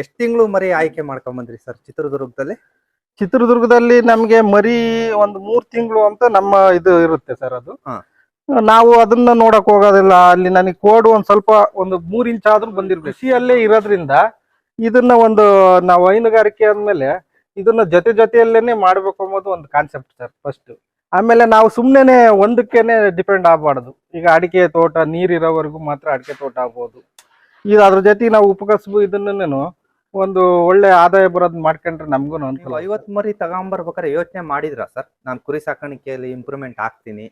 ಎಷ್ಟ್ ತಿಂಗಳು ಮರಿ ಆಯ್ಕೆ ಮಾಡ್ಕೊಂಡ್ ಬಂದ್ರಿ ಸರ್ ಚಿತ್ರದುರ್ಗದಲ್ಲಿ? ಚಿತ್ರದುರ್ಗದಲ್ಲಿ ನಮ್ಗೆ ಮರಿ ಒಂದು ಮೂರ್ ತಿಂಗಳು ಅಂತ ನಮ್ಮ ಇದು ಇರುತ್ತೆ ಸರ್ ಅದು. ಹಾ. ನಾವು ಅದನ್ನ ನೋಡಕ್ ಹೋಗೋದಿಲ್ಲ. ಅಲ್ಲಿ ನನಗೆ ಕೋಡು ಒಂದ್ ಸ್ವಲ್ಪ ಒಂದು ಮೂರ್ ಇಂಚ್ ಆದ್ರೂ ಬಂದಿರ್ಬೇಕು. ಕೃಷಿಯಲ್ಲೇ ಇರೋದ್ರಿಂದ ಇದನ್ನ ಒಂದು ನಾವು ಹೈನುಗಾರಿಕೆ ಆದ್ಮೇಲೆ ಇದನ್ನ ಜೊತೆ ಜೊತೆಯಲ್ಲೇನೆ ಮಾಡ್ಬೇಕು ಅನ್ನೋದು ಒಂದು ಕಾನ್ಸೆಪ್ಟ್ ಸರ್ ಫಸ್ಟ್ ಆಮೇಲೆ ನಾವು ಸುಮ್ನೆನೆ ಒಂದಕ್ಕೇನೆ ಡಿಪೆಂಡ್ ಆಗ್ಬಾರ್ದು. ಈಗ ಅಡಿಕೆ ತೋಟ ನೀರಿರೋವರೆಗೂ ಮಾತ್ರ ಅಡಿಕೆ ತೋಟ ಆಗ್ಬೋದು. ಈಗ ಅದ್ರ ಜೊತೆ ನಾವು ಉಪಕಸಬು ಇದನ್ನೇನು? ಒಂದು ಒಳ್ಳೆ ಆದಾಯ ಬರೋದ್ ಮಾಡ್ಕೊಂಡ್ರೆ ನಮ್ಗೂ ಅನ್ಕೂಲ ಐವತ್ ಮರಿ ತಗೊಂಬರ್ಬೇಕಾದ್ರೆ ಯೋಚನೆ ಮಾಡಿದ್ರ ಸರ್? ನಾನ್ ಕುರಿ ಸಾಕಾಣಿಕೆಯಲ್ಲಿ ಇಂಪ್ರೂವ್ಮೆಂಟ್ ಆಗ್ತೀನಿ.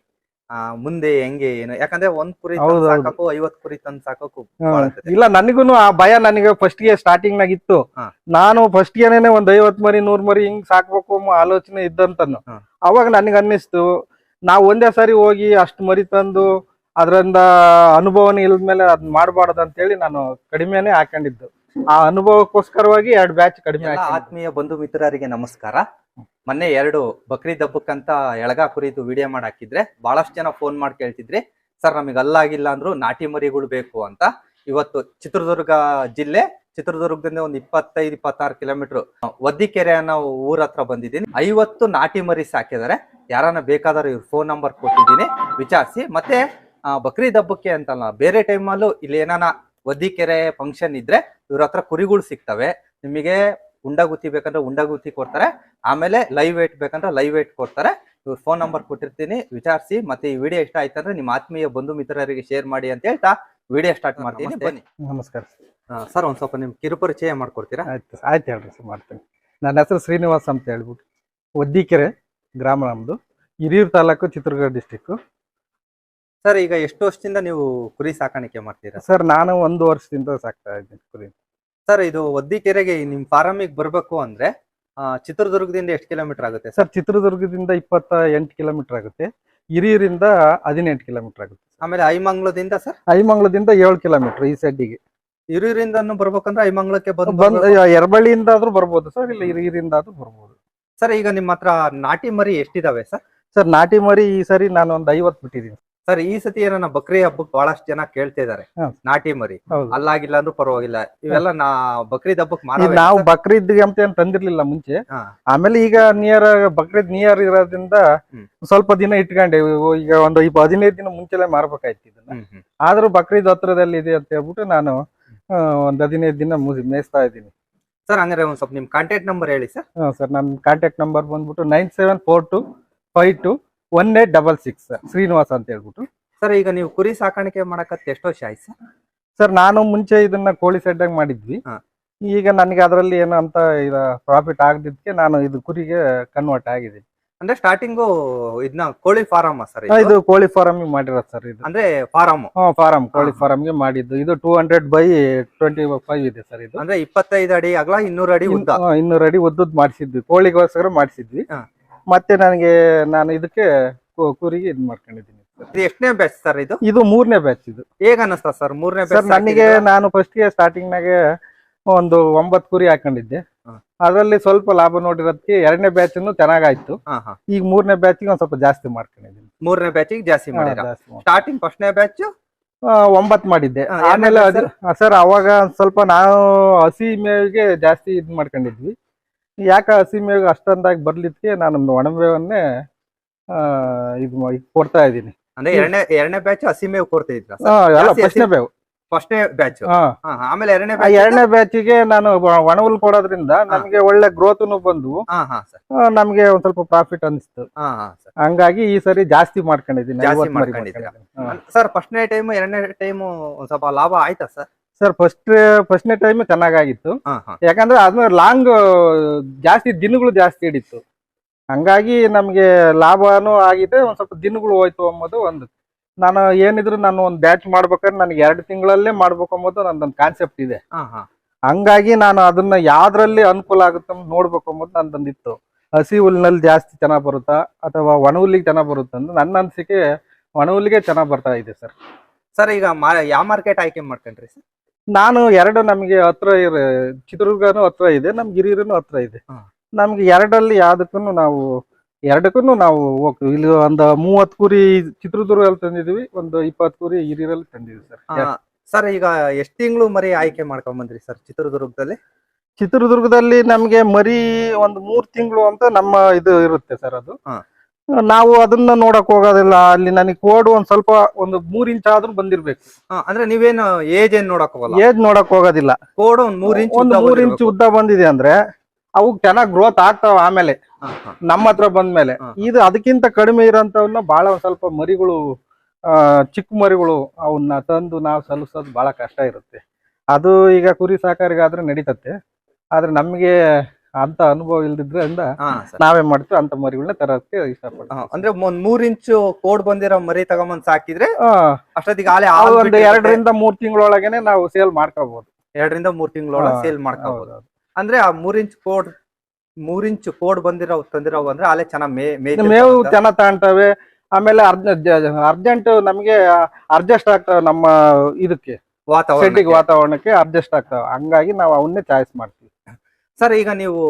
ಆ ಮುಂದೆ ಹೆಂಗೆ ಏನು? ಯಾಕಂದ್ರೆ ಒಂದ್ ಕುರಿ ತಂದ್ ಹೌದು, ಹೌದು. ಸಾಕಕ್ಕೂ ಐವತ್ ಕುರಿ ತಂದ್ ಸಾಕಕ್ಕೂ ಆಗ್ತದೆ. ಇಲ್ಲ ನನಗೂನು ಆ ಭಯ ನನಗೆ ಫಸ್ಟ್ಗೆ ಸ್ಟಾರ್ಟಿಂಗ್ ನಾಗ ಇತ್ತು ಹಾ. ನಾನು ಫಸ್ಟ್ ಗೆನೇ ಒಂದ್ ಐವತ್ ಮರಿ ನೂರ್ ಮರಿ ಹಿಂಗ್ ಸಾಕ್ಬೇಕು ಅನ್ನೋ ಆಲೋಚನೆ ಇದ್ದಂತನು. ಹಾ. ಅವಾಗ ನನಗೆ ಅನ್ನಿಸ್ತು. ನಾವು ಒಂದೇ ಸಾರಿ ಹೋಗಿ ಅಷ್ಟು ಮರಿ ತಂದು ಅದರಿಂದ ಅನುಭವನೇ ಇಲ್ದ್ಮೇಲೆ ಅದ್ ಮಾಡಬಾರ್ದು ಅಂತೇಳಿ ನಾನು ಕಡಿಮೆನೆ ಹಾಕೊಂಡಿದ್ದು. ಆ ಅನುಭವಕ್ಕೋಸ್ಕರವಾಗಿ ಎರಡು ಬ್ಯಾಚ್ ಕಡಿಮೆ ಎಲ್ಲ. ಆತ್ಮೀಯ ಬಂಧು ಮಿತ್ರರಿಗೆ ನಮಸ್ಕಾರ. ಮೊನ್ನೆ ಎರಡು ಬಕ್ರೀದ್ ಹಬ್ಬಕ್ಕಂತ ಎಳಗ ಕುರಿದು ವಿಡಿಯೋ ಮಾಡಿ ಹಾಕಿದ್ರೆ ಬಹಳಷ್ಟು ಜನ ಫೋನ್ ಮಾಡಿ ಕೇಳ್ತಿದ್ರಿ. ಸರ್ ನಮಗೆ ಅಲ್ಲಾಗಿಲ್ಲ ಅಂದ್ರು ನಾಟಿ ಮರಿಗಳು ಬೇಕು ಅಂತ. ಇವತ್ತು ಚಿತ್ರದುರ್ಗ ಜಿಲ್ಲೆ ಚಿತ್ರದುರ್ಗದಿಂದ ಒಂದು ಇಪ್ಪತ್ತೈದು ಇಪ್ಪತ್ತಾರು ಕಿಲೋಮೀಟರ್ ಒದ್ದಿಕೆರೆ ಅನ್ನೋ ಊರ ಹತ್ರ ಬಂದಿದ್ದೀನಿ. ಐವತ್ತು ನಾಟಿ ಮರಿ ಸಾಕಿದ್ದಾರೆ. ಯಾರನ್ನ ಬೇಕಾದರೂ ಇವ್ರ ಫೋನ್ ನಂಬರ್ ಕೊಟ್ಟಿದ್ದೀನಿ. ವಿಚಾರಿಸಿ. ಮತ್ತೆ ಬಕ್ರೀದ್ ಹಬ್ಬಕ್ಕೆ ಅಂತಲ್ಲ ಬೇರೆ ಟೈಮಲ್ಲೂ ಇಲ್ಲಿ ಏನಾನ ಒದ್ದಿಕೆರೆ ಫಂಕ್ಷನ್ ಇದ್ರೆ ಇವ್ರ ಹತ್ರ ಕುರಿಗಳು ಸಿಗ್ತವೆ. ನಿಮಗೆ ಉಂಡಗುತ್ತಿ ಬೇಕಂದ್ರೆ ಉಂಡಗುತ್ತಿ ಕೊಡ್ತಾರೆ. ಆಮೇಲೆ ಲೈವ್ ವೇಟ್ ಬೇಕಂದ್ರೆ ಲೈವ್ ವೇಟ್ ಕೊಡ್ತಾರೆ. ಇವ್ರ ಫೋನ್ ನಂಬರ್ ಕೊಟ್ಟಿರ್ತೀನಿ ವಿಚಾರಿಸಿ ಮತ್ತೆ ಈ ವಿಡಿಯೋ ಇಷ್ಟ ಆಯ್ತಂದ್ರೆ ನಿಮ್ಮ ಆತ್ಮೀಯ ಬಂಧು ಮಿತ್ರರಿಗೆ ಶೇರ್ ಮಾಡಿ ಅಂತ ಹೇಳ್ತಾ ವಿಡಿಯೋ ಸ್ಟಾರ್ಟ್ ಮಾಡ್ತೀನಿ. ಬನ್ನಿ. ನಮಸ್ಕಾರ ಸರ್. ಒಂದ್ ಸ್ವಲ್ಪ ನಿಮ್ ಕಿರುಪರಿಚಯ ಮಾಡ್ಕೊಡ್ತೀರಾ? ಆಯ್ತು ಆಯ್ತು ಹೇಳ್ರಿ ಸರ್ ಮಾಡ್ತೀನಿ. ನನ್ನ ಹೆಸರು ಶ್ರೀನಿವಾಸ್ ಅಂತ ಹೇಳ್ಬಿಟ್ಟು ಒದ್ದಿಕೆರೆ ಗ್ರಾಮ ನಮ್ಮದು ಹಿರಿಯೂರು ತಾಲೂಕು ಚಿತ್ರದುರ್ಗ ಡಿಸ್ಟಿಕ್ ಸರ್ ಈಗ ಎಷ್ಟು ವರ್ಷದಿಂದ ನೀವು ಕುರಿ ಸಾಕಾಣಿಕೆ ಮಾಡ್ತೀರಾ? ಸರ್ ನಾನು ಒಂದು ವರ್ಷದಿಂದ ಸಾಕ್ತಾ ಇದ್ದೀನಿ ಕುರಿ. ಸರ್ ಇದು ಒದ್ದಿಕೆರೆಗೆ ನಿಮ್ ಫಾರಮಿಗೆ ಬರ್ಬೇಕು ಅಂದ್ರೆ ಆ, ಚಿತ್ರದುರ್ಗದಿಂದ ಎಷ್ಟು ಕಿಲೋಮೀಟರ್ ಆಗುತ್ತೆ ಸರ್? ಸರ್ ಚಿತ್ರದುರ್ಗದಿಂದ ಇಪ್ಪತ್ತ ಎಂಟು ಕಿಲೋಮೀಟರ್ ಆಗುತ್ತೆ. ಹಿರಿಯೂರಿಂದ ಹದಿನೆಂಟು ಕಿಲೋಮೀಟರ್ ಆಗುತ್ತೆ ಆಮೇಲೆ ಐಮಂಗ್ಲದಿಂದ ಸರ್? ಐಮಂಗ್ಲದಿಂದ ಏಳು ಕಿಲೋಮೀಟರ್ ಈ ಸೈಡಿಗೆ. ಹಿರಿಯರಿಂದ ಬರ್ಬೇಕಂದ್ರೆ ಐಮಂಗ್ಲಕ್ಕೆ ಬಂದು ಬಂದ್ ಎರಬಳ್ಳಿಯಿಂದ ಆದ್ರೂ ಬರ್ಬೋದು ಸರ್ ಇಲ್ಲ ಹಿರಿಯೂರಿಂದ ಆದ್ರೂ ಬರ್ಬೋದು. ಸರ್ ಈಗ ನಿಮ್ಮ ಹತ್ರ ನಾಟಿ ಮರಿ ಎಷ್ಟಿದಾವೆ ಸರ್? ಸರ್ ನಾಟಿ ಮರಿ ಈ ಸರಿ ನಾನು ಒಂದು ಐವತ್ತು ಬಿಟ್ಟಿದ್ದೀನಿ. ಸರ್ ಈ ಸತಿ ಏನನ್ನ ಬಕ್ರಿ ಹಬ್ಬಕ್ಕೆ ಬಹಳಷ್ಟು ಜನ ಕೇಳ್ತಿದ್ದಾರೆ. ನಾಟಿ ಮರಿ. ಅಲ್ಲಾಗಿಲ್ಲ ಅಂದ್ರೂ ಪರವಾಗಿಲ್ಲ. ಇವೆಲ್ಲ ನಾ ಬಕ್ರೀದ್ ಹಬ್ಬಕ್ಕೆ ಮಾಡ ನಾವು ಬಕ್ರೀದ್ಗೆ ಅಂತ ಏನ್ ತಂದಿರ್ಲಿಲ್ಲ ಮುಂಚೆ. ಆಮೇಲೆ ಈಗ ನಿಯರ್ ಬಕ್ರೀದ್ ನಿಯರ್ ಇರೋದ್ರಿಂದ. ಸ್ವಲ್ಪ ದಿನ ಇಟ್ಕೊಂಡೆ. ಈಗ ಒಂದು ಇಪ್ಪ ಹದಿನೈದು ದಿನ ಮುಂಚೆಲೆ ಮಾರ್ಬೇಕಾಯ್ತು ಇದನ್ನ. ಆದ್ರೂ ಬಕ್ರೀದ್ ಹತ್ರದಲ್ಲಿ ಇದೆ ಅಂತ ಹೇಳ್ಬಿಟ್ಟು ನಾನು ಒಂದ್ ಹದಿನೈದು ದಿನ ಮುಗಿ ಮೇಯಿಸ್ತಾ ಇದ್ದೀನಿ. ಸರ್ ಅಂದ್ರೆ ಒಂದ್ ಸ್ವಲ್ಪ ನಿಮ್ ಕಾಂಟ್ಯಾಕ್ಟ್ ನಂಬರ್ ಹೇಳಿ ಸರ್ ಹಾ ಸರ್ ನನ್ನ ಕಾಂಟ್ಯಾಕ್ಟ್ ನಂಬರ್ ಬಂದ್ಬಿಟ್ಟು nine seven four two five two one eight double six Srinivas ಅಂತ ಹೇಳ್ಬಿಟ್ಟು. ಸರ್ ಈಗ ನೀವು ಕುರಿ ಸಾಕಾಣಿಕೆ ಮಾಡಕತ್ತೆ ಎಷ್ಟು ವರ್ಷ ಆಯ್ತು ಸರ್ ಸರ್ ನಾನು ಮುಂಚೆ ಇದನ್ನ ಕೋಳಿ ಸೆಡ್ ಮಾಡಿದ್ವಿ. ಈಗ ನನಗೆ ಅದರಲ್ಲಿ ಏನು ಅಂತ ಪ್ರಾಫಿಟ್ ಆಗದಿದ್ದಕ್ಕೆ ನಾನು ಇದು ಕುರಿಗೆ ಕನ್ವರ್ಟ್ ಆಗಿದ್ದೀನಿ ಅಂದ್ರೆ ಸ್ಟಾರ್ಟಿಂಗು ಇದನ್ನ ಕೋಳಿ ಫಾರಮ್ ಸರ್ ಇದು? ಕೋಳಿ ಫಾರಮ್ ಮಾಡಿರೋದು ಸರ್ ಇದು. ಅಂದ್ರೆ ಫಾರಮ್ ಹಾ ಫಾರಂ ಕೋಳಿ ಫಾರಮ್ಗೆ ಮಾಡಿದ್ದು. ಇದು two hundred by twenty five ಇದೆ ಸರ್ ಇದು. ಅಂದ್ರೆ ಇಪ್ಪತ್ತೈದು ಅಡಿ ಅಗಲ ಇನ್ನೂರು ಅಡಿ ಉದ್ದ. ಇನ್ನೂರು ಅಡಿ ಉದ್ದದ್ ಮಾಡಿಸಿದ್ವಿ. ಕೋಳಿಗೋಸ್ಕರ ಮಾಡಿಸಿದ್ವಿ. ಮತ್ತೆ ನನಗೆ ನಾನು ಇದಕ್ಕೆ ಕು- ಕುರಿಗೆ ಇದು ಮಾಡ್ಕೊಂಡಿದ್ದೀನಿ. ಇದು ಎಷ್ಟನೇ ಬ್ಯಾಚ್ ಸರ್ ಇದು? ಇದು ಮೂರನೇ ಬ್ಯಾಚ್ ಇದು. ಹೇಗ ಅನಿಸ್ತಾ ಸರ್ ಮೂರನೇ ಸರ್ ಬ್ಯಾಚ್ ನನಗೆ ನಾನು ಫಸ್ಟ್ಗೆ ಸ್ಟಾರ್ಟಿಂಗ್ ನಾಗೆ ಒಂದು ಒಂಬತ್ತು ಕುರಿ ಹಾಕೊಂಡಿದ್ದೆ. ಹಾ. ಅದರಲ್ಲಿ ಸ್ವಲ್ಪ ಲಾಭ ನೋಡಿರೋದಕ್ಕೆ ಎರಡನೇ ಬ್ಯಾಚ್ ಚೆನ್ನಾಗಾಯ್ತು. ಹಾ ಹಾ. ಈಗ ಮೂರನೇ ಬ್ಯಾಚಿಗೆ ಒಂದ್ ಸ್ವಲ್ಪ ಜಾಸ್ತಿ ಮಾಡ್ಕೊಂಡಿದ್ದೀನಿ. ಮೂರನೇ ಬ್ಯಾಚಿಗೆ ಜಾಸ್ತಿ ಹಾ, ಮಾಡಿರ? ಜಾಸ್ತಿ ಮಾಡಿ. ಸ್ಟಾರ್ಟಿಂಗ್ ಫಸ್ಟ್ನೇ ಬ್ಯಾಚ್ ಆ, ಒಂಬತ್ತು ಮಾಡಿದ್ದೆ. ಹಾ, ಆಮೇಲೆ ಸರ್ ಅವಾಗ ಒಂದ್ ಸ್ವಲ್ಪ ನಾವು ಹಸಿ ಮೇವಿಗೆ ಜಾಸ್ತಿ ಇದ್ ಮಾಡ್ಕೊಂಡಿದ್ವಿ. ಯಾಕೆ ಹಸಿ ಮೇವು ಅಷ್ಟೊಂದಾಗಿ ಬರ್ಲಿಕ್ಕೆ ನಾನು ಒಣಮೇವನ್ನೇ ಇದು ಕೊಡ್ತಾ ಇದ್ದೀನಿ. ಅಂದ್ರೆ ಎರಡನೇ ಎರಡನೇ ಬ್ಯಾಚ್ ಹಸಿ ಮೇವು ಕೊಡ್ತಾ ಇದ್ರ ಫಸ್ಟ್ನೇ ಬೇವು ಫಸ್ಟ್ನೇ ಬ್ಯಾಚ್ ಆಮೇಲೆ ಎರಡನೇ ಎರಡನೇ ಬ್ಯಾಚಿಗೆ ನಾನು ಒಣಹುಲ್ ಒಣ ಹುಲ್ ಕೊಡೋದ್ರಿಂದ ನಮ್ಗೆ ಒಳ್ಳೆ ಗ್ರೋತ್ನು ಬಂದ್ವು ಹಾ ಹಾ ಸರ್. ಆ, ನಮ್ಗೆ ಒಂದ್ ಸ್ವಲ್ಪ ಪ್ರಾಫಿಟ್ ಅನಿಸ್ತು ಹಂಗಾಗಿ ಈ ಸರಿ ಜಾಸ್ತಿ ಮಾಡ್ಕೊಂಡಿದ್ದೀನಿ ಜಾಸ್ತಿ 50 ಮಾಡ್ಕೊಂಡಿದ್ದೀನಿ. ಸರ್ ಫಸ್ಟ್ನೇ ಟೈಮ್ ಎರಡನೇ ಟೈಮ್ ಒಂದ್ ಸ್ವಲ್ಪ ಲಾಭ ಆಯ್ತಾ ಸರ್? ಸರ್ ಫಸ್ಟ್ ಫಸ್ಟ್ನೇ ಟೈಮ್ ಚೆನ್ನಾಗಾಗಿತ್ತು. ಯಾಕಂದ್ರೆ ಅದ್ಮೇಲೆ ಲಾಂಗ್ ಜಾಸ್ತಿ ದಿನಗಳು ಜಾಸ್ತಿ ಹಿಡಿತು. ಹಂಗಾಗಿ ನಮ್ಗೆ ಲಾಭನೂ ಆಗಿದೆ ಒಂದ್ ಸ್ವಲ್ಪ ದಿನಗಳು ಹೋಯ್ತು ಅಂಬೋದು ಒಂದು. ನಾನು ಏನಿದ್ರು ನಾನು ಒಂದು ಬ್ಯಾಚ್ ಮಾಡ್ಬೇಕಾದ್ರೆ ನನಗೆ ಎರಡು ತಿಂಗಳಲ್ಲೇ ಮಾಡ್ಬೇಕು ಅಂಬೋದು ನಂದೊಂದು ಕಾನ್ಸೆಪ್ಟ್ ಇದೆ. ಹಂಗಾಗಿ ನಾನು ಅದನ್ನ ಯಾವ್ದ್ರಲ್ಲಿ ಅನುಕೂಲ ಆಗುತ್ತೆ ಅಂತ ನೋಡ್ಬೇಕು ಅಂಬೋದು ನಂದೊಂದಿತ್ತು. ಹಸಿ ಹುಲ್ಲಿನಲ್ಲಿ ಜಾಸ್ತಿ ಚೆನ್ನಾಗ್ ಬರುತ್ತಾ ಅಥವಾ ಒಣ ಹುಲ್ಲಿಗೆ ಚೆನ್ನಾಗ್ ಬರುತ್ತಾ ಅಂತ ನನ್ನ ಅನಿಸಿಕೆ ಒಣ ಹುಲ್ಲಿಗೆ ಚೆನ್ನಾಗ್ ಬರ್ತಾ ಇದೆ ಸರ್. ಸರ್ ಈಗ ಮಾ- ಯಾವ ಮಾರ್ಕೆಟ್ ಆಯ್ಕೆ ಮಾಡ್ಕೊಂಡ್ರಿ ಸರ್? ನಾನು ಎರಡು ನಮಗೆ ಹತ್ರ ಇರ ಚಿತ್ರದುರ್ಗನು ಹತ್ರ ಇದೆ ನಮ್ ಹಿರಿಯೂರನು ಹತ್ರ ಇದೆ. ನಮ್ಗೆ ಎರಡಲ್ಲಿ ಯಾವ್ದಕ್ಕೂ ನಾವು ಎರಡಕ್ಕೂ ನಾವು ಹೋಗ್ತೀವಿ. ಇಲ್ಲಿ ಒಂದು ಮೂವತ್ ಕುರಿ ಚಿತ್ರದುರ್ಗದಲ್ಲಿ ತಂದಿದೀವಿ ಒಂದು ಇಪ್ಪತ್ ಕುರಿ ಹಿರಿಯರಲ್ಲಿ ತಂದಿದ್ವಿ ಸರ್. ಸರ್ ಈಗ ಎಷ್ಟ್ ತಿಂಗಳು ಮರಿ ಆಯ್ಕೆ ಮಾಡ್ಕೊಂಡ್ ಬಂದ್ರಿ ಸರ್ ಚಿತ್ರದುರ್ಗದಲ್ಲಿ? ಚಿತ್ರದುರ್ಗದಲ್ಲಿ ನಮ್ಗೆ ಮರಿ ಒಂದು ಮೂರ್ ತಿಂಗಳು ಅಂತ ನಮ್ಮ ಇದು ಇರುತ್ತೆ ಸರ್ ಅದು. ನಾವು ಅದನ್ನ ನೋಡಕ್ ಹೋಗೋದಿಲ್ಲ. ಅಲ್ಲಿ ನನಗೆ ಕೋಡ್ ಒಂದ್ ಸ್ವಲ್ಪ ಒಂದು ಮೂರ್ ಇಂಚ್ ಆದ್ರೂ ಬಂದಿರ್ಬೇಕು. ಹಾ, ಅಂದ್ರೆ ನೀವೇನು ಏಜ್ ಏನ್ ನೋಡಕ್ ಹೋಗಲ್ಲ? ಏಜ್ ನೋಡಕ್ ಹೋಗೋದಿಲ್ಲ. ಕೋಡ್ ಒಂದ್ ಮೂರ್ ಇಂಚ್ ಒಂದ್ ಮೂರ್ ಇಂಚ್ ಉದ್ದ ಬಂದಿದೆ ಅಂದ್ರೆ ಅವು ಚೆನ್ನಾಗ್ ಗ್ರೋತ್ ಆಗ್ತಾವ ಆಮೇಲೆ. ನಮ್ಮ ಹತ್ರ ಬಂದ್ಮೇಲೆ. ಹಾ. ಇದು ಅದಕ್ಕಿಂತ ಕಡಿಮೆ ಇರೋಂಥವನ್ನ ಬಹಳ ಒಂದ್ ಸ್ವಲ್ಪ ಮರಿಗಳು ಆ ಚಿಕ್ಕ ಮರಿಗಳು ಅವನ್ನ ತಂದು ನಾವು ಸಲ್ಲಿಸೋದು ಬಹಳ ಕಷ್ಟ ಇರುತ್ತೆ. ಅದು ಈಗ ಕುರಿ ಸಾಕಾರಿಗಾದ್ರೆ ನಡೀತತ್ತೆ. ಆದ್ರೆ ನಮ್ಗೆ ಅಂತ ಅನುಭವ ಇಲ್ದಿದ್ರಿಂದ ನಾವೇ ಮಾಡ್ತೀವಿ ಅಂತ ಮರಿಗಳನ್ನ ತರಕ್ಕೆ ಇಷ್ಟಪಡ್ತೀವಿ. ಅಂದ್ರೆ ಒಂದ್ ಮೂರ್ ಇಂಚು ಕೋಡ್ ಬಂದಿರೋ ಮರಿ ತಗೊಂಬಂದ್ ಸಾಕಿದ್ರೆ ಅಷ್ಟೊತ್ತಿಗೆ ಆಲೆ ಒಂದು ಎರಡರಿಂದ ಮೂರ್ ತಿಂಗಳೊಳಗೇನೆ ನಾವು ಸೇಲ್ ಮಾಡ್ಕೋಬಹುದು ಎರಡರಿಂದ ಮೂರ್ ತಿಂಗಳೊಳಗೆ ಸೇಲ್ ಮಾಡ್ಕೋಬಹುದು ಅಂದ್ರೆ ಆ ಮೂರ್ ಇಂಚ್ ಕೋಡ್ ಮೂರ್ ಇಂಚ್ ಕೋಡ್ ಬಂದಿರೋ ತಂದಿರೋ ಅಂದ್ರೆ ಆಲೆ ಚೆನ್ನಾಗಿ ಮೇವು ಚೆನ್ನಾಗಿ ತಗೊಂತವೆ ಆಮೇಲೆ ಅರ್ಜೆಂಟ್ ನಮಗೆ ಅಡ್ಜಸ್ಟ್ ಆಗ್ತಾವೆ ನಮ್ಮ ಇದಕ್ಕೆ. ವಾತಾವರಣ ವಾತಾವರಣಕ್ಕೆ ಅಡ್ಜಸ್ಟ್ ಆಗ್ತಾವೆ. ಹಂಗಾಗಿ ನಾವು ಅವನ್ನೇ ಚಾಯ್ಸ್ ಮಾಡ್ತೀವಿ. ಸರ್ ಈಗ ನೀವು